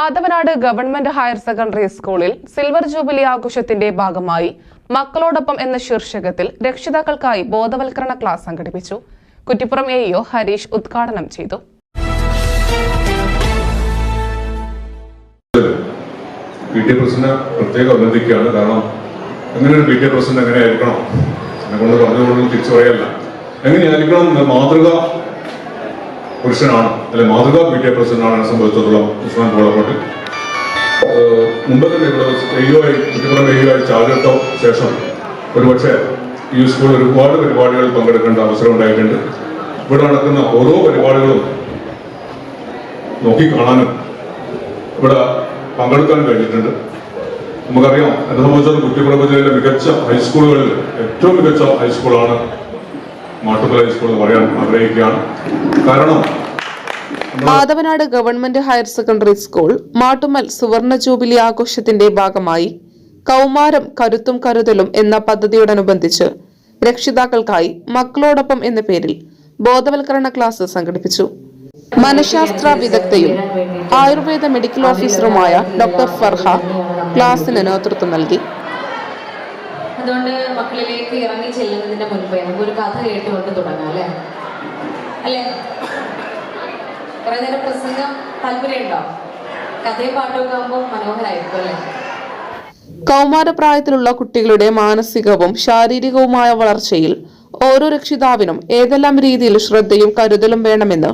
Athavanad government higher secondary സ്കൂളിൽ silver jubilee ആഘോഷത്തിന്റെ ഭാഗമായി മക്കളോടൊപ്പം എന്ന ശീർഷകത്തിൽ രക്ഷിതാക്കൾക്കായി ബോധവൽക്കരണ ക്ലാസ് സംഘടിപ്പിച്ചു. കുറ്റിപ്പുറം എഇഒ ഹരീഷ് ഉദ്ഘാടനം ചെയ്തു. പി ടി എ അഭിനന്ദിക്കുകയാണ്. കാരണം അങ്ങനെ ഒരു പി ടി എ എന്നെ കൊണ്ട് പറഞ്ഞുകൊണ്ടൊന്നും തിരിച്ചു പറയല്ല. എങ്ങനെയായിരിക്കണം മാതൃക പുരുഷനാണ് അല്ലെ മാതൃക പി ടി എ പ്രസിഡന്റാണ് എന്നെ സംബന്ധിച്ചിടത്തോളം ഉസ്മാൻ മുമ്പത്തെ മുമ്പ് തന്നെ ഇവിടെ എയ്യുമായി കുറ്റിപ്പുറം എയ്യുമായി ശേഷം ഒരുപക്ഷെ ഈ സ്കൂളിൽ ഒരുപാട് പരിപാടികളിൽ പങ്കെടുക്കേണ്ട അവസരം ഉണ്ടായിട്ടുണ്ട്. ഇവിടെ നടക്കുന്ന ഓരോ പരിപാടികളും നോക്കിക്കാണാനും ഇവിടെ പങ്കെടുക്കാനും കഴിഞ്ഞിട്ടുണ്ട്. നമുക്കറിയാം എന്നെ കുറ്റിപ്പുറം ജില്ലയിലെ മികച്ച ഹൈസ്കൂളുകളിൽ ഏറ്റവും മികച്ച ഹൈസ്കൂളാണ് ഹൈസ്കൂൾ എന്ന് പറയാൻ ആഗ്രഹിക്കുകയാണ്. കാരണം Madhavanad government higher secondary school Mattummal സുവർണ ജൂബിലി ആഘോഷത്തിന്റെ ഭാഗമായി കൗമാരം കരുത്തും കരുതലും എന്ന പദ്ധതിയോടനുബന്ധിച്ച് രക്ഷിതാക്കൾക്കായി മക്കളോടൊപ്പം എന്ന പേരിൽ ബോധവൽക്കരണ ക്ലാസ് സംഘടിപ്പിച്ചു. മനഃശാസ്ത്ര വിദഗ്ധയും ആയുർവേദ മെഡിക്കൽ ഓഫീസറുമായ ഡോക്ടർ ഫർഹ ക്ലാസിന് നേതൃത്വം നൽകി. അതുകൊണ്ട് മക്കളിലേക്ക് ഇറങ്ങി ചെല്ലുന്നതിന്റെ മുൻപേ നമുക്കൊരു കഥ കേട്ടുകൊണ്ട് തുടങ്ങാം അല്ലേ? അല്ലേ? കുറെ നേരം പ്രസംഗം താല്പര്യമുണ്ടോ? കഥയും പാട്ടൊക്കെ ആകുമ്പോൾ മനോഹരായിരിക്കും അല്ലേ? കൗമാരപ്രായത്തിലുള്ള കുട്ടികളുടെ മാനസികവും ശാരീരികവുമായ വളർച്ചയിൽ ഓരോ രക്ഷിതാവിനും ഏതെല്ലാം രീതിയിൽ ശ്രദ്ധയും കരുതലും വേണമെന്ന്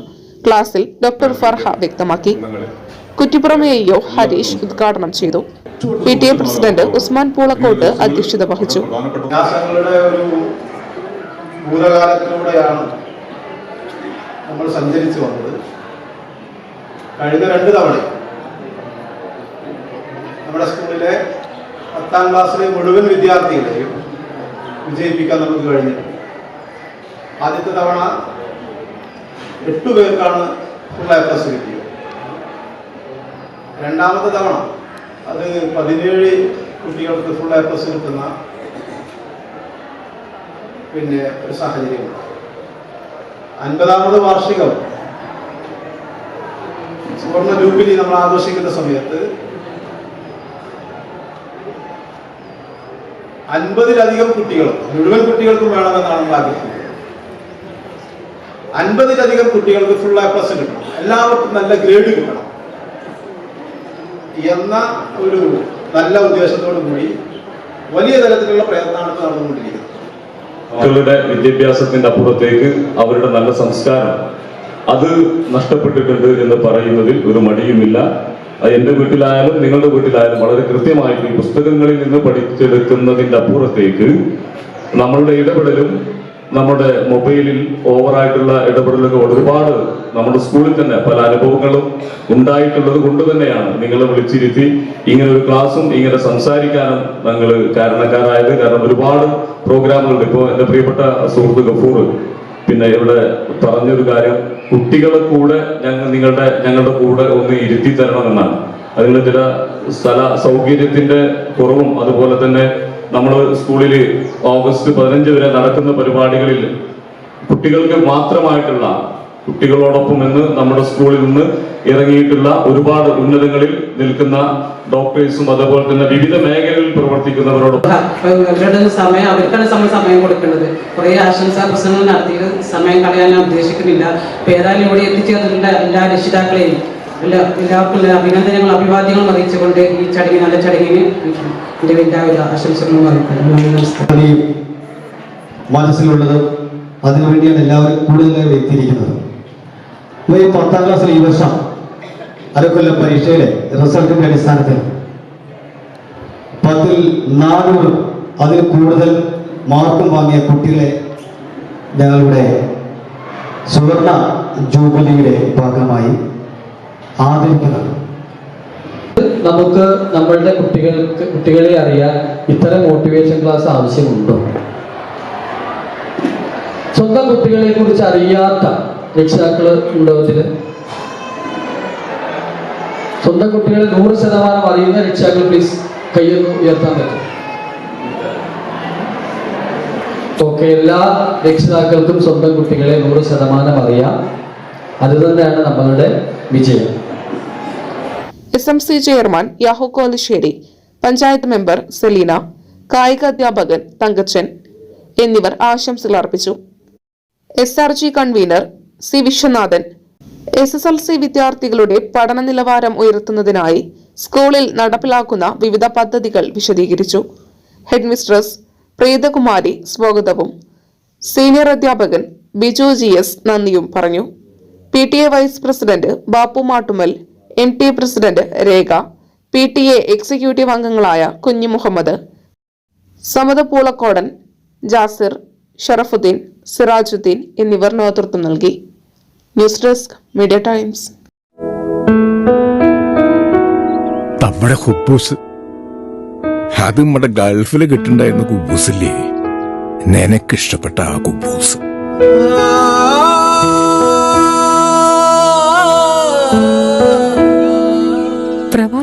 ക്ലാസ്സിൽ ഡോക്ടർ ഫർഹ വ്യക്തമാക്കി. കുറ്റിപ്പുറം എഇഒ ഹരീഷ് ഉദ്ഘാടനം ചെയ്തു. P T A president Usman Poolakkot അധ്യക്ഷത വഹിച്ചു. നമ്മൾ സഞ്ചരിച്ചു വന്നത്. കഴിഞ്ഞ രണ്ട് തവണ നമ്മുടെ സ്കൂളിലെ പത്താം ക്ലാസ്സിലെ മുഴുവൻ വിദ്യാർത്ഥികളെയും വിജയിപ്പിക്കാൻ നമുക്ക് കഴിഞ്ഞിട്ടുണ്ട്. ആദ്യത്തെ തവണ എട്ടു പേർക്കാണ് ഫുൾ എ പ്ലസ് കിട്ടിയത്. രണ്ടാമത്തെ തവണ അത് പതിനേഴ് കുട്ടികൾക്ക് ഫുൾ എ പ്ലസ് കിട്ടുന്ന പിന്നെ ഒരു സാഹചര്യമുണ്ട്. അൻപതാമത് വാർഷികം. സുവർണ ജൂബിലി നമ്മൾ ആഘോഷിക്കുന്ന സമയത്ത് അൻപതിലധികം കുട്ടികൾ മുഴുവൻ കുട്ടികൾക്കും വേണമെന്നാണ് നമ്മൾ ആഗ്രഹിക്കുന്നത്. അൻപതിലധികം കുട്ടികൾക്ക് ഫുൾ എ പ്ലസ് കിട്ടണം. എല്ലാവർക്കും നല്ല ഗ്രേഡ് കിട്ടണം. എന്ന ഒരു നല്ല ഉദ്ദേശത്തോടു കൂടി വലിയ തലത്തിലുള്ള പ്രയത്നമാണ് നടന്നുകൊണ്ടിരിക്കുന്നത് മക്കളുടെ വിദ്യാഭ്യാസത്തിന്റെ അപ്പുറത്തേക്ക് അവരുടെ നല്ല സംസ്കാരം അത് നഷ്ടപ്പെട്ടിട്ടുണ്ട് എന്ന് പറയുന്നതിൽ ഒരു മടിയുമില്ല. എന്റെ വീട്ടിലായാലും നിങ്ങളുടെ വീട്ടിലായാലും വളരെ കൃത്യമായിട്ട് ഈ പുസ്തകങ്ങളിൽ നിന്ന് പഠിച്ചെടുക്കുന്നതിന്റെ അപ്പുറത്തേക്ക് നമ്മളുടെ ഇടപെടലും നമ്മുടെ മൊബൈലിൽ ഓവറായിട്ടുള്ള ഇടപെടലുകൾ ഒരുപാട് നമ്മുടെ സ്കൂളിൽ തന്നെ പല അനുഭവങ്ങളും ഉണ്ടായിട്ടുള്ളത് കൊണ്ട് തന്നെയാണ് നിങ്ങളെ വിളിച്ചിരുത്തി ഇങ്ങനെ ഒരു ക്ലാസ്സും ഇങ്ങനെ സംസാരിക്കാനും ഞങ്ങൾ കാരണക്കാരായത്. കാരണം ഒരുപാട് പ്രോഗ്രാമുകളുണ്ട്. ഇപ്പോൾ എന്റെ പ്രിയപ്പെട്ട സുഹൃത്ത് ഗഫൂർ പിന്നെ ഇവിടെ പറഞ്ഞൊരു കാര്യം കുട്ടികളെ കൂടെ ഞങ്ങൾ നിങ്ങളുടെ ഞങ്ങളുടെ കൂടെ ഒന്ന് ഇരുത്തി തരണമെന്നാണ്. അതിനുള്ള ചില സ്ഥല സൗകര്യത്തിന്റെ കുറവും അതുപോലെ തന്നെ നമ്മൾ സ്കൂളിൽ ഓഗസ്റ്റ് പതിനഞ്ച് വരെ നടക്കുന്ന പരിപാടികളിൽ കുട്ടികൾക്ക് മാത്രമായിട്ടുള്ള കുട്ടികളോടൊപ്പം എന്ന് നമ്മുടെ സ്കൂളിൽ നിന്ന് ഇറങ്ങിയിട്ടുള്ള ഒരുപാട് ഉന്നതങ്ങളിൽ നിൽക്കുന്ന ഡോക്ടേഴ്സും അതുപോലെ തന്നെ വിവിധ മേഖലകളിൽ പ്രവർത്തിക്കുന്നവരോടും അവരുടെ സമയം അവർക്കാണ് നമ്മൾ സമയം കൊടുക്കേണ്ടത്. കുറെ ആശംസാ പ്രശ്നങ്ങൾ നടത്തിയത് സമയം കളയാൻ ഞാൻ ഉദ്ദേശിക്കുന്നില്ല. ഏതായാലും ഇവിടെ എത്തിച്ചേർന്നിട്ടുള്ള എല്ലാ രക്ഷിതാക്കളെയും എല്ലാ എല്ലാവർക്കും എല്ലാ അഭിനന്ദനങ്ങളും അഭിവാദ്യങ്ങളും അറിയിച്ചുകൊണ്ട് ഈ ചടങ്ങിന് നല്ല ചടങ്ങിന് എന്റെ എല്ലാവിധ ആശംസകളും അറിയിക്കുന്നു. മനസ്സിലുള്ളത് അതിനുവേണ്ടിയാണ് എല്ലാവരും കൂടുതലായി എത്തിയിരിക്കുന്നത്. ഈ പത്താം ക്ലാസ്സിൽ ഈ വർഷം അരക്കൊല്ലം പരീക്ഷയിലെ റിസൾട്ടിന്റെ അടിസ്ഥാനത്തിൽ പത്തിൽ നാനൂറ് അതിൽ കൂടുതൽ മാർക്കും വാങ്ങിയ കുട്ടികളെ ഞങ്ങളുടെ സുവർണ ജൂബിലിയുടെ ഭാഗമായി ആദരിക്കുന്നത് നമുക്ക് നമ്മളുടെ കുട്ടികൾക്ക് കുട്ടികളെ അറിയാൻ ഇത്തരം മോട്ടിവേഷൻ ക്ലാസ് ആവശ്യമുണ്ടോ? സ്വന്തം കുട്ടികളെ കുറിച്ച് അറിയാത്ത രക്ഷിതാക്കൾ ഉണ്ടോ ഇതിൽ സ്വന്തം കുട്ടികളെ നൂറ് ശതമാനം അറിയുന്ന രക്ഷിതാക്കൾ പ്ലീസ് കയ്യൊന്ന് ഉയർത്താൻ പറ്റും. ഓക്കെ എല്ലാ രക്ഷിതാക്കൾക്കും സ്വന്തം കുട്ടികളെ നൂറ് ശതമാനം അറിയാം. അത് തന്നെയാണ് നമ്മളുടെ വിജയം. S M C chairman Yahu Kolissery panchayat member Selina കായിക അധ്യാപകൻ തങ്കച്ചൻ എന്നിവർ ആശംസകൾ അർപ്പിച്ചു. S R G convener C Viswanathan S S L C വിദ്യാർത്ഥികളുടെ പഠന നിലവാരം ഉയർത്തുന്നതിനായി സ്കൂളിൽ നടപ്പിലാക്കുന്ന വിവിധ പദ്ധതികൾ വിശദീകരിച്ചു. ഹെഡ്മിസ്ട്രസ് പ്രീതകുമാരി സ്വാഗതവും. സീനിയർ അധ്യാപകൻ ബിജു ജി എസ് നന്ദിയും പറഞ്ഞു. P T A vice president Bapu Mattummal M T president Rekha P T A executive അംഗങ്ങളായ കുഞ്ഞു മുഹമ്മദ് സമത പൂളക്കോടൻ ജാസിർ ഷറഫുദ്ദീൻ സിറാജുദ്ദീൻ എന്നിവർ നേതൃത്വം നൽകി. News desk media times. നമ്മുടെ കുബൂസ് അത് നമ്മുടെ ഗൾഫിൽ കിട്ടുണ്ടായിരുന്ന കുബൂസില്ലേ? നിനക്കിഷ്ടപ്പെട്ട ആ കുബൂസ്.